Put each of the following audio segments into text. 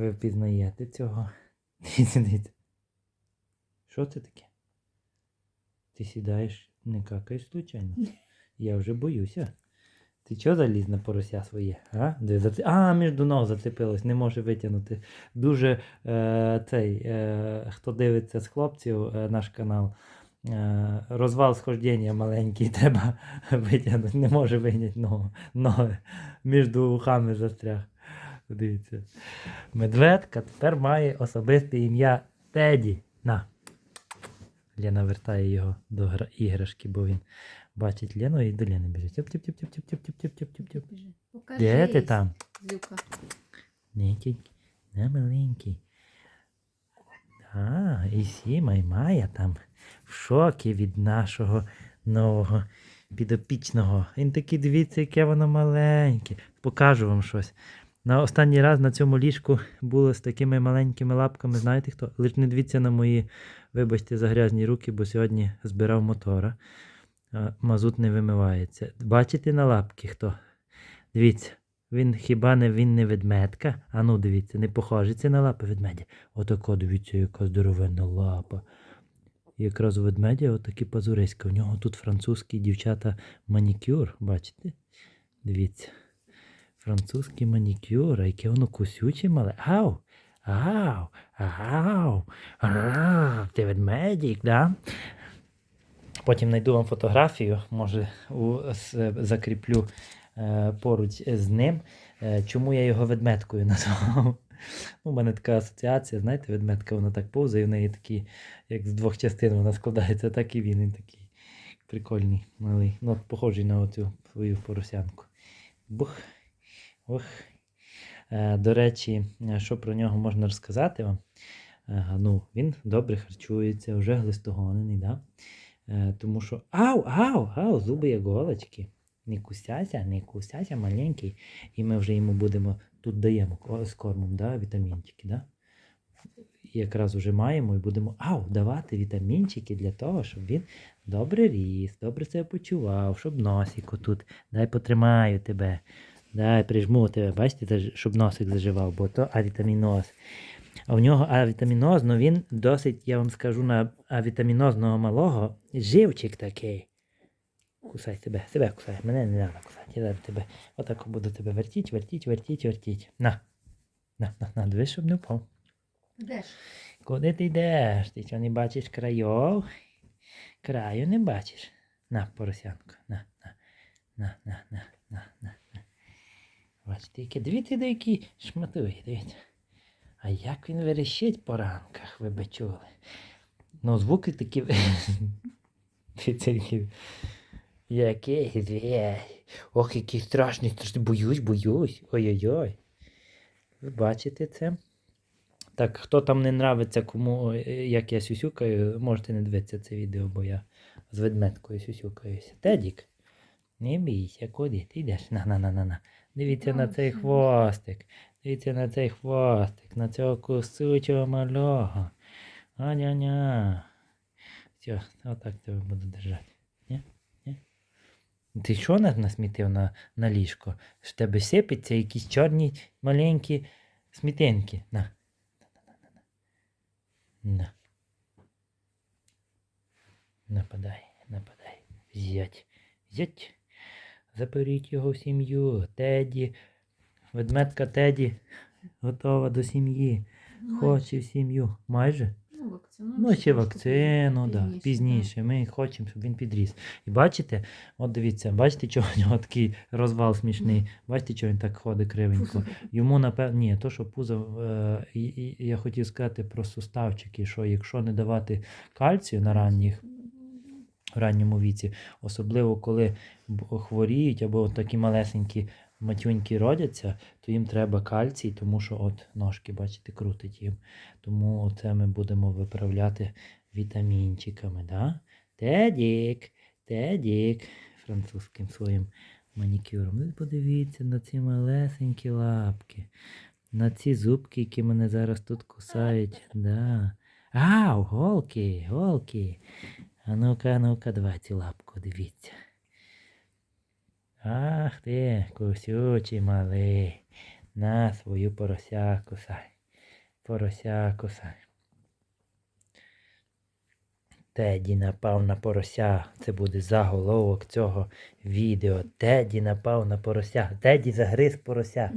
Ви впізнаєте цього? Дивіться, дивіться. Що це таке? Ти сідаєш, не какаєш случайно? Я вже боюся. Ти чого заліз на порося своє? А, а між ног зацепилось, не може витягнути. Дуже е, цей, е, хто дивиться з хлопців е, наш канал, е, розвал схождення маленький, треба витягнути. Не може вийняти ногу. Ноги між вухами застряг. Дивіться. Медведка тепер має особисте ім'я Теді. На. Лена вертає його до іграшки, бо він бачить Лену і до Лени біжить. Покажись, Де ти там? Зюка. Нікінь, не маленький. А, і Сіма, і Майя там в шокі від нашого нового підопічного. Він такий, дивіться, яке воно маленьке. Покажу вам щось. На останній раз на цьому ліжку було з такими маленькими лапками, знаєте хто? Лиш не дивіться на мої, вибачте, за грязні руки, бо сьогодні збирав мотора. Мазут не вимивається. Бачите на лапки хто? Дивіться. Він хіба не він не ведмедка? А ну дивіться, не похоже це на лапи ведмедя. Отако, дивіться, яка здоровенна лапа. І якраз у ведмедя отакі пазуриська. У нього тут французький дівчата манікюр, бачите? Дивіться. Французький манікюр, а яке воно кусюче мале. Ау! Ау! Ау! Ти ведмедик, да? Потім знайду вам фотографію, може у, с- закріплю е, поруч з ним. Е, чому я його ведмедкою назвав? У мене така асоціація, знаєте, ведмедка, вона так повзає, в неї такі, як з двох частин вона складається, так і він, він такий прикольний, малий. Ну, похожий на оцю свою поросянку. Бух. Ух. Е, до речі, е, що про нього можна розказати вам? Е, ну, він добре харчується, вже глистогонений, да? Тому що ау, ау, ау, зуби як голочки. Не кусяся, не кусяся, маленький. І ми вже йому будемо тут даємо з кормом, да, вітамінчики, да? Якраз вже маємо і будемо ау, давати вітамінчики для того, щоб він добре ріс, добре себе почував, щоб носик отут. Дай потримаю тебе. Дай прижму тебе, бачите, щоб носик заживав, бо то авітаміноз. А в нього авітаміноз, ну він досить, я вам скажу, на авітамінозного малого живчик такий. Кусай себе, себе кусай, мене не треба кусати. Я зараз тебе отак буду тебе вертіть, вертіть, вертіть, вертіть. На. На, на, на, дивись, щоб не впав. Де? Куди ти йдеш? Ти що не бачиш крайов? Краю не бачиш. На, на, на, на, на, на, на. Бачите, дивіться, де який шматує, дивіться. А як він верещить по ранках, ви би чули. Ну, звуки такі. Який звір. Ох, який страшний, страшний. Боюсь, боюсь. Ой-ой-ой. Ви бачите це? Так, хто там не нравиться, кому, е, як я сюсюкаю, можете не дивитися це відео, бо я з ведмедкою сюсюкаюся. Тедік, не бійся, куди ти йдеш? На, на, на, на, на. Дивіться на цей хвостик. Дивіться на цей хвостик, на цього кусучого малого. Аня-ня. Все, отак тебе буду держати. Ні? Ні? Ти що на- насмітив на, на ліжко? З тебе сипеться якісь чорні маленькі смітинки. На. На. Нападай, нападай. Зять. Зять. Заберіть його в сім'ю. Теді. Ведмедка Теді готова до сім'ї. Хоче в сім'ю. Майже. Ну, вакцину. Ну, ще вакцину, да, пізніше, пізніше. Ми хочемо, щоб він підріс. І бачите, от дивіться, бачите, чого у нього такий розвал смішний. Бачите, чого він так ходить кривенько. Йому напевно, ні, то, що пузо, е, я хотів сказати про суставчики, що якщо не давати кальцію на ранніх, в ранньому віці, особливо коли хворіють або от такі малесенькі матюньки родяться, то їм треба кальцій, тому що от ножки, бачите, крутить їм. Тому це ми будемо виправляти вітамінчиками. Да? Тедік, Тедік, французьким своїм манікюром. Подивіться на ці малесенькі лапки, на ці зубки, які мене зараз тут кусають. Да. Ау, голки, голки. А ну-ка, ну-ка, давай цю лапку, дивіться. Ах ти, кусючий малий. На свою порося кусай. Порося кусай. Теді напав на порося. Це буде заголовок цього відео. Теді напав на порося. Теді загриз порося.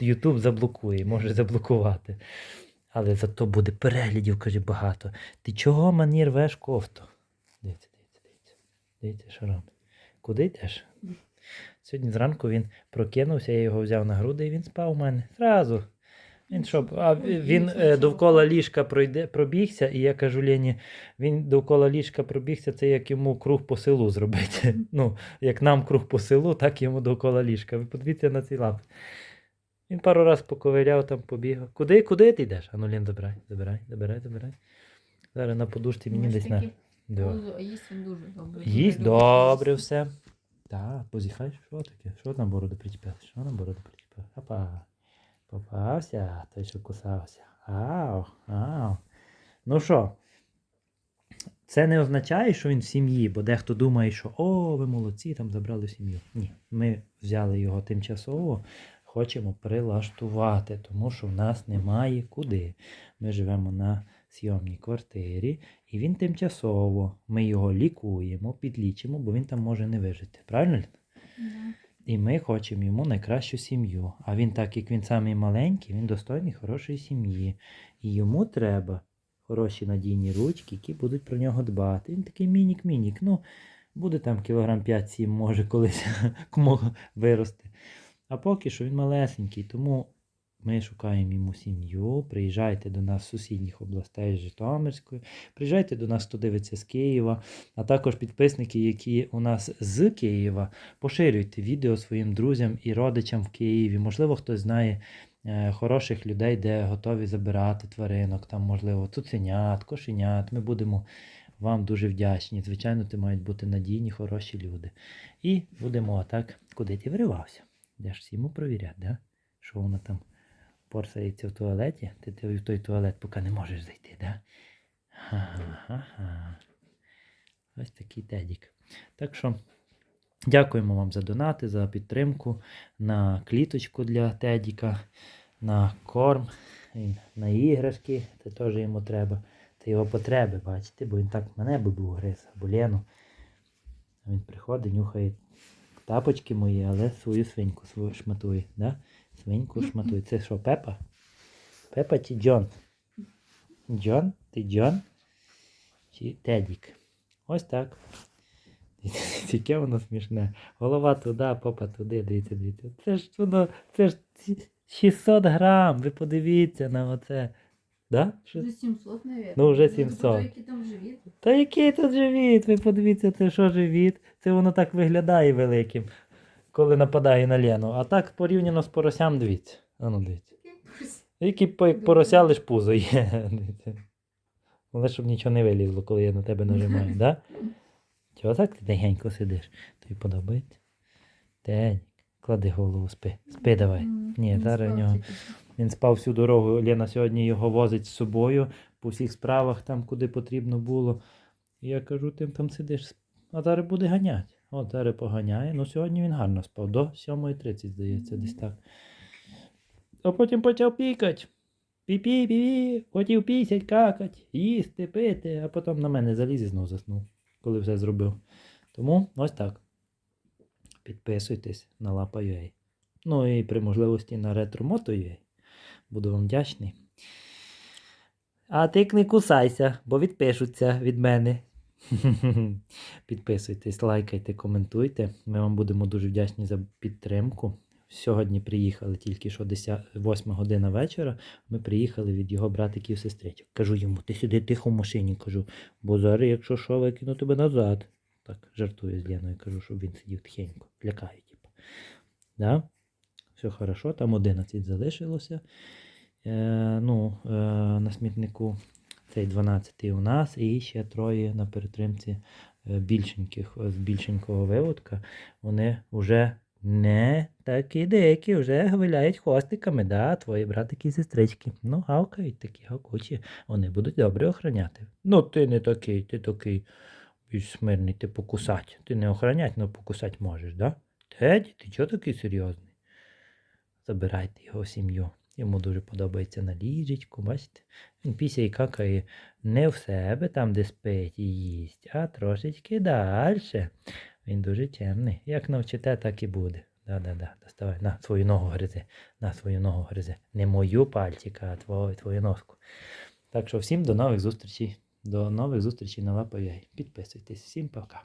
Ютуб заблокує, може заблокувати. Але зато буде переглядів, каже, багато. Ти чого мені рвеш кофту? Дивіться, дивіться, дивіться. Дивіться, що робить. Куди йдеш? Сьогодні зранку він прокинувся, я його взяв на груди і він спав у мене. Зразу. Він що, а він е, довкола ліжка пройде, пробігся, і я кажу Лені, він довкола ліжка пробігся, це як йому круг по селу зробити. Ну, як нам круг по селу, так йому довкола ліжка. Ви подивіться на ці лапи. Він пару раз поковиряв, там побігав. Куди, куди ти йдеш? Ану, Лен, забирай, забирай, забирай, забирай. Зараз на подушці мені десь на. Да. Їсть він дуже добре. Їсть добре все. Так, позіхай, що таке? Що на бороду причепив? Що на бороду причепив? Опа. Попався, той, що кусався. Ау, ау. Ну що? Це не означає, що він в сім'ї, бо дехто думає, що о, ви молодці, там забрали сім'ю. Ні, ми взяли його тимчасово, хочемо прилаштувати, тому що в нас немає куди. Ми живемо на зйомній квартирі, і він тимчасово. Ми його лікуємо, підлічимо, бо він там може не вижити. Правильно? Да. І ми хочемо йому найкращу сім'ю. А він, так як він самий маленький, він достойний хорошої сім'ї. І йому треба хороші надійні ручки, які будуть про нього дбати. Він такий мінік-мінік. Ну, буде там кілограм 5-7, може колись вирости. А поки що він малесенький, тому ми шукаємо йому сім'ю. Приїжджайте до нас з сусідніх областей з Житомирської, приїжджайте до нас, хто дивиться з Києва, а також підписники, які у нас з Києва. Поширюйте відео своїм друзям і родичам в Києві. Можливо, хтось знає е, хороших людей, де готові забирати тваринок, там, можливо, цуценят, кошенят. Ми будемо вам дуже вдячні. Звичайно, це мають бути надійні, хороші люди. І будемо отак, куди ти виривався. Де ж всім провіряти, да? що вона там порсається в туалеті, ти, ти в той туалет поки не можеш зайти, да? Ось такий тедік. Так що дякуємо вам за донати, за підтримку, на кліточку для тедіка, на корм, на іграшки. Це теж йому треба. Це його потреби, бачите, бо він так мене би був гриз, або Лену. Він приходить, нюхає тапочки мої, але свою свиньку свою шматує. Да? Свиньку шматує. Це що, Пепа? Пепа чи Джон? Джон? Ти Джон? Чи Тедік? Ось так. Яке воно смішне. Голова туди, попа туди, дивіться, дивіться. Це ж воно, це ж 600 грам. Ви подивіться на оце. Да? Що? Вже 700, навіть. Ну, вже 700. Який там живіт. Та який тут живіт? Ви подивіться, це що живіт? Це воно так виглядає великим, коли нападає на Лену. А так порівняно з поросям, дивіться. А ну дивіться. Які по- порося лиш пузо є. Але щоб нічого не вилізло, коли я на тебе нажимаю, да? Чого так ти тихенько сидиш? Тобі подобається? Тень. Клади голову, спи. Спи давай. Ні, зараз у нього. Він спав всю дорогу. Лена сьогодні його возить з собою по всіх справах, там, куди потрібно було. Я кажу, ти там сидиш, а зараз буде ганяти. От зараз поганяє. Ну сьогодні він гарно спав. До 7.30, здається, десь так. А потім почав пікати. Пі-пі, пі хотів пісять, какать, їсти, пити, а потім на мене заліз і знов заснув, коли все зробив. Тому ось так. Підписуйтесь на Лапа.ua. Ну і при можливості на ретро.moto.ua. Буду вам вдячний. А ти не кусайся, бо відпишуться від мене. Підписуйтесь, лайкайте, коментуйте. Ми вам будемо дуже вдячні за підтримку. Сьогодні приїхали тільки що 10, 8 година вечора. Ми приїхали від його братиків сестричок. Кажу йому, ти сиди тихо в машині, кажу, бо зараз, якщо що, викину тебе назад. Так, жартую з Леною, кажу, щоб він сидів тихенько, лякаю, типу. Да? Все хорошо, там 11 залишилося. Е, ну, е, на смітнику цей 12 у нас, і ще троє на перетримці е, більшеньких, е, з більшенького виводка. Вони вже не такі деякі, вже гвиляють хвостиками, да, твої братики і сестрички. Ну, гавкають такі гавкучі. Вони будуть добре охороняти. Ну, ти не такий, ти такий більш смирний, ти покусать. Ти не охоронять, але покусать можеш, да? Теді, ти чого такий серйозний? Забирайте його сім'ю. Йому дуже подобається на ліжечку, бачите? Він після і какає не в себе, там, де спить і їсть, а трошечки далі. Він дуже чемний. Як навчите, так і буде. Да-да-да, доставай. На свою ногу гризи. На свою ногу гризи. Не мою пальчика, а твою, твою носку. Так що всім до нових зустрічей. До нових зустрічей на Лапа.ua. Підписуйтесь. Всім пока.